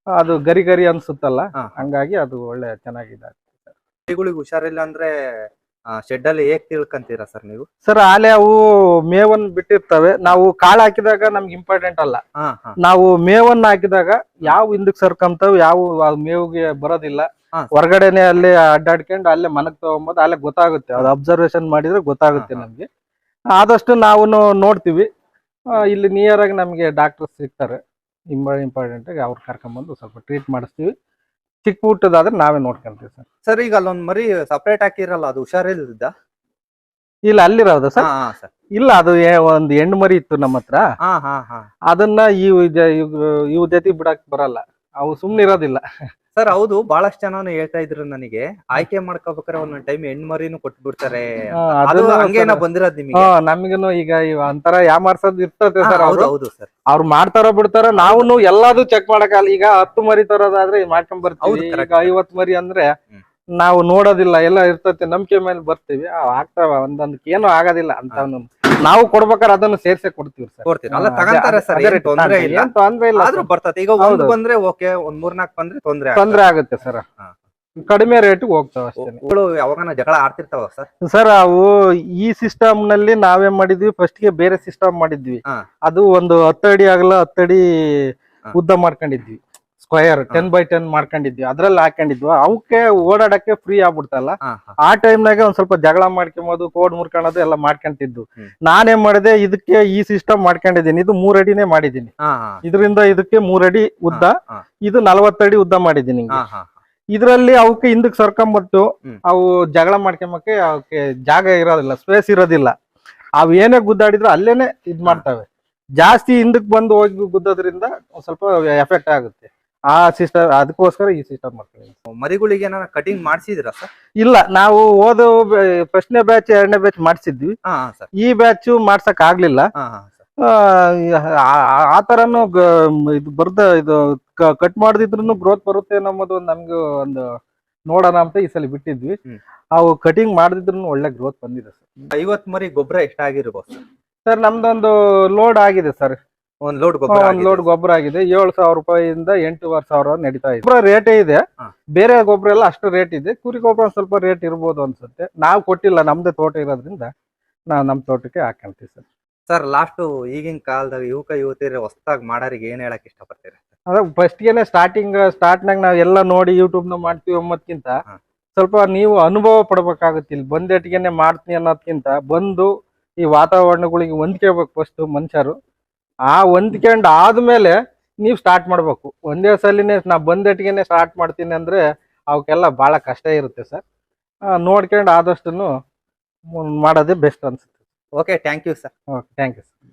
ಅದು ಗರಿ ಗರಿ ಅನ್ಸುತ್ತಲ್ಲ? ಹಾ. ಹಂಗಾಗಿ ಅದು ಒಳ್ಳೆ ಚೆನ್ನಾಗಿದೆ. ಕುರಿಗಳಿಗೆ ಹುಷಾರಿಲ್ಲ ಅಂದ್ರೆ ಶೆಡ್ ಅಲ್ಲಿ ಹೇಗ್ ತಿಳ್ಕೊಂತೀರಾ ಸರ್ ನೀವು? ಸರ್ ಆಲೆ ಅವು ಮೇವನ್ ಬಿಟ್ಟಿರ್ತವೆ. ನಾವು ಕಾಳು ಹಾಕಿದಾಗ ನಮ್ಗೆ ಇಂಪಾರ್ಟೆಂಟ್ ಅಲ್ಲ. ನಾವು ಮೇವನ್ನ ಹಾಕಿದಾಗ ಯಾವ ಹಿಂದಕ್ ಸರ್ಕೊಂತಾವ್ ಯಾವ ಮೇವಿಗೆ ಬರೋದಿಲ್ಲ. ಹೊರಗಡೆನೆ ಅಲ್ಲಿ ಅಡ್ಡಾಡ್ಕೊಂಡು ಅಲ್ಲೇ ಮನಕ್ ತಗೊಂಬೋದು ಅಲ್ಲೇ ಗೊತ್ತಾಗುತ್ತೆ. ಅದು ಅಬ್ಸರ್ವೇಷನ್ ಮಾಡಿದ್ರೆ ಗೊತ್ತಾಗುತ್ತೆ. ನಮ್ಗೆ. ಆದಷ್ಟು ನಾವು ನೋಡ್ತೀವಿ. ಇಲ್ಲಿ ನಿಯರ್ ಆಗಿ ನಮ್ಗೆ ಡಾಕ್ಟರ್ ಸಿಗ್ತಾರೆ. ಇಂಪ ಇಂಪಾರ್ಟೆಂಟ್ ಆಗಿ ಅವ್ರು ಕರ್ಕೊಂಡ್ಬಂದು ಸ್ವಲ್ಪ ಟ್ರೀಟ್ ಮಾಡಿಸ್ತೀವಿ. ಚಿಕ್ಕ ಪುಟ್ಟದಾದ್ರೆ ನಾವೇ ನೋಡ್ಕೊಂತೀವಿ ಸರ್. ಸರ್ ಈಗ ಅಲ್ಲೊಂದ್ ಮರಿ ಸಪ್ರೇಟ್ ಹಾಕಿರಲ್ಲ ಅದು ಹುಷಾರಿಲ್ದ ಇಲ್ಲ ಅಲ್ಲಿರೋದು ಸರ್. ಹಾ ಸರ್. ಇಲ್ಲ ಅದು ಏ- ಒಂದ್ ಹೆಣ್ಣು ಮರಿ ಇತ್ತು ನಮ್ಮ ಹತ್ರ. ಹಾ ಹಾ ಹಾ. ಅದನ್ನ ಇವ್ ಜ- ಇವ್ ಇವ್ ಜೊತೆ ಬಿಡಕ್ ಬರಲ್ಲ. ಅವು ಸುಮ್ನೆ ಇರೋದಿಲ್ಲ ಸರ್ ಹೌದು. ಬಹಳಷ್ಟು ಜನ ಹೇಳ್ತಾ ಇದ್ರು ನನಗೆ. ಆಯ್ಕೆ ಮಾಡ್ಕೋಬೇಕಾದ್ರೆ ಒಂದೊಂದ್ ಟೈಮ್ ಹೆಣ್ ಮರಿನು ಕೊಟ್ಟು ಬಿಡ್ತಾರೆ ಹಾ, ಅದು ಹಂಗೇನ ಬಂದಿರೋದ್ ನಿಮಗೆ? ಈಗ ಒಂಥರ ಯಾ ಮಾಡ್ಸೋದ್ ಇರ್ತದೆ ಸರ್ ಹೌದು ಹೌದು ಸರ್. ಅವ್ರು ಮಾಡ್ತಾರ ಬಿಡ್ತಾರ ನಾವು ಎಲ್ಲಾದು ಚೆಕ್ ಮಾಡಕಲ್ಲ ಈಗ ಹತ್ತು ಮರಿ ತರೋದಾದ್ರೆ ಮಾಡ್ಕೊಂಡ್ ಬರ್ತೀವಿ. ಈಗ. ಐವತ್ ಮರಿ ಅಂದ್ರೆ. ನಾವು ನೋಡೋದಿಲ್ಲ ಎಲ್ಲ ಇರ್ತೈತಿ ನಂಬಿಕೆ ಮೇಲೆ ಬರ್ತೀವಿ. ಆಗ್ತಾವ ಒಂದೊಂದಕ್ಕೆ ಏನು ಆಗೋದಿಲ್ಲ ಅಂತ ನಾವು ಕೊಡ್ಬೇಕಾದ್ರೆ ಅದನ್ನ ಸೇರ್ಸೆ ಕೊಡ್ತೀವಿ ಸರ್. ಕೊಡ್ತೀರಾ ಅಲ್ಲ ತಗಂತಾರೆ ಸರ್ ಏನ್ ತೊಂದ್ರೆ. ಇಲ್ಲ. ಏನ್ ತೊಂದ್ರೆ ಇಲ್ಲ ಆದ್ರೂ ಬರ್ತದೆ. ಈಗ ಒಂದ್ ಬಂದ್ರೆ ಓಕೆ ಒಂದ್ ಮೂರ್ನಾಲ್ಕು ಬಂದ್ರೆ ತೊಂದ್ರೆ ತೊಂದ್ರೆ ಆಗುತ್ತೆ ಸರ್. ಕಡಿಮೆ ರೇಟ್ ಹೋಗ್ತಾವ ಜಗಳ ಆಡ್ತಿರ್ತಾವ ಸರ್? ಸರ್ ಅವು ಈ ಸಿಸ್ಟಮ್ನಲ್ಲಿ ನಾವೇನ್ ಮಾಡಿದ್ವಿ ಫಸ್ಟ್ಗೆ ಬೇರೆ ಸಿಸ್ಟಮ್ ಮಾಡಿದ್ವಿ. ಅದು ಒಂದು ಹತ್ತಡಿ ಆಗಲ್ಲ ಹತ್ತಡಿ. ಉದ್ದ ಮಾಡ್ಕೊಂಡಿದ್ವಿ. ಸ್ಕ್ವಯರ್ ಟೆನ್ ಬೈ ಟೆನ್ ಮಾಡ್ಕೊಂಡಿದ್ವಿ. ಅದ್ರಲ್ಲಿ ಹಾಕೊಂಡಿದ್ವಿ. ಅವಕ್ಕೆ ಓಡಾಡಕ್ಕೆ ಫ್ರೀ ಆಗ್ಬಿಡ್ತಲ್ಲ. ಆ ಟೈಮ್ನಾಗ ಒಂದ್ ಸ್ವಲ್ಪ ಜಗಳ ಮಾಡ್ಕೊಂಬೋದು ಕೋಡ್ ಮುರ್ಕೊಳ್ಳೋದು ಎಲ್ಲ ಮಾಡ್ಕೊಂತಿದ್ದು ನಾನೇ ನಾನೇನ್ ಮಾಡಿದೆ ಇದಕ್ಕೆ ಈ ಸಿಸ್ಟಮ್ ಮಾಡ್ಕೊಂಡಿದ್ದೀನಿ. ಇದು ಮೂರ್ ಅಡಿನೇ ಹಾ ಇದರಿಂದ ಇದಕ್ಕೆ ಮೂರ್ ಅಡಿ ಉದ್ದ. ಇದು ನಲವತ್ತಡಿ ಉದ್ದ ಮಾಡಿದ್ದೀನಿ ಇದರಲ್ಲಿ ಅವಕ್ಕೆ ಹಿಂದಕ್ಕೆ ಸರ್ಕೊಂಬತ್ತು. ಅವು ಜಗಳ ಮಾಡ್ಕೊಂಬಕ್ಕೆ ಅವಕ್ಕೆ ಜಾಗ ಇರೋದಿಲ್ಲ ಸ್ಪೇಸ್ ಇರೋದಿಲ್ಲ. ಅವು ಏನೇ ಗುದ್ದಾಡಿದ್ರು ಅಲ್ಲೇನೆ ಇದ್ ಮಾಡ್ತವೆ. ಜಾಸ್ತಿ ಹಿಂದಕ್ಕೆ ಬಂದು ಹೋಗಿ ಗುದ್ದೋದ್ರಿಂದ ಒಂದ್ ಸ್ವಲ್ಪ ಎಫೆಕ್ಟ್ ಆಗುತ್ತೆ. ಆ ಸಿಸ್ಟರ್ ಅದಕ್ಕೋಸ್ಕರ ಈ ಸಿಸ್ಟರ್ ಮಾಡ್ತೀವಿ ಮರಿಗಳಿಗೆ ಏನಾರ ಕಟಿಂಗ್ ಮಾಡಿಸಿದ್ರ ಸರ್ ಇಲ್ಲ ನಾವು ಹೋದ ಫಸ್ಟ್ನೇ ಬ್ಯಾಚ್ ಎರಡನೇ ಬ್ಯಾಚ್ ಮಾಡಿಸಿದ್ವಿ. ಹಾ ಸರ್ ಈ ಬ್ಯಾಚ್ ಮಾಡ್ಸಕ್ ಆಗ್ಲಿಲ್ಲ. ಹಾ ಆ, ತರನು ಇದು ಬರ್ದ ಇದು ಕಟ್ ಮಾಡದಿದ್ರು ಗ್ರೋತ್ ಬರುತ್ತೆ ನಮ್ಮದು ನಮ್ಗೆ ಒಂದು ನೋಡೋಣ ಅಂತ ಈ ಸಲ ಬಿಟ್ಟಿದ್ವಿ. ಅವು ಕಟಿಂಗ್ ಮಾಡದಿದ್ರು ಒಳ್ಳೆ ಗ್ರೋತ್ ಬಂದಿದೆ ಸರ್ ಐವತ್ ಮರಿ ಗೊಬ್ಬರ ಎಷ್ಟಾಗಿರ್ಬೋದು ಸರ್ ಸರ್ ನಮ್ದೊಂದು ಲೋಡ್ ಆಗಿದೆ ಸರ್ ಒಂದ್ ಲೋಡ್ ಗೊಬ್ಬರ ಒಂದ್ ಲೋಡ್ ಗೊಬ್ಬರ ಆಗಿದೆ. ಏಳು ಸಾವಿರ ರೂಪಾಯಿಂದ ಎಂಟೂವರೆ ಸಾವಿರ ನಡೀತಾ ಇದೆ. ರೇಟ್ ರೇಟೇ ಇದೆ ಬೇರೆ ಗೊಬ್ಬರ ಎಲ್ಲ ಅಷ್ಟು ರೇಟ್ ಇದೆ. ಕುರಿ ಗೊಬ್ಬರ ಸ್ವಲ್ಪ ರೇಟ್ ಇರ್ಬೋದು ಅನ್ಸುತ್ತೆ. ನಾವು ಕೊಟ್ಟಿಲ್ಲ ನಮ್ದೇ ತೋಟ ಇರೋದ್ರಿಂದ ನಾವು ನಮ್ಮ ತೋಟಕ್ಕೆ ಹಾಕೊಂತೀವಿ ಸರ್. ಸರ್ ಲಾಸ್ಟ್ ಈಗಿನ ಕಾಲದಾಗ ಯುವಕ ಯುವತಿಯರ ಹೊಸದಾಗಿ ಮಾಡೋರಿಗೆ ಏನ್ ಹೇಳಕ್ ಇಷ್ಟಪಡ್ತೀರಿ? ಅದ ಫಸ್ಟ್ಗೆನೆ ಸ್ಟಾರ್ಟಿಂಗ್ ಸ್ಟಾರ್ಟ್ನಾಗ ನಾವ್ ಎಲ್ಲ ನೋಡಿ ಯೂಟ್ಯೂಬ್ನ ಮಾಡ್ತೀವಿ ಅನ್ನೋದ್ಕಿಂತ ಸ್ವಲ್ಪ ನೀವು ಅನುಭವ ಪಡ್ಬೇಕಾಗುತ್ತೆ ಇಲ್ಲಿ. ಬಂದೇಟಿಗೆನೆ ಮಾಡ್ತೀನಿ ಅನ್ನೋದ್ಕಿಂತ ಬಂದು ಈ ವಾತಾವರಣಗಳಿಗೆ ಹೊಂದ್ಕೋಬೇಕು ಫಸ್ಟ್ ಮನುಷ್ಯರು. ಆ ಹೊಂದ್ಕೊಂಡ್ ಆದ್ಮೇಲೆ ನೀವು ಸ್ಟಾರ್ಟ್ ಮಾಡ್ಬೇಕು. ಒಂದೇ ಸಲಿನೇ ನಾ ಬಂದೇಟಿಗೆನೆ ಸ್ಟಾರ್ಟ್ ಮಾಡ್ತೀನಿ ಅಂದ್ರೆ ಅವಕ್ಕೆಲ್ಲ ಬಹಳ ಕಷ್ಟ ಇರುತ್ತೆ ಸರ್. ನೋಡ್ಕೊಂಡು ಆದಷ್ಟು ಮಾಡೋದೇ ಬೆಸ್ಟ್ ಅನ್ಸುತ್ತೆ. Okay thank you sir okay thank you sir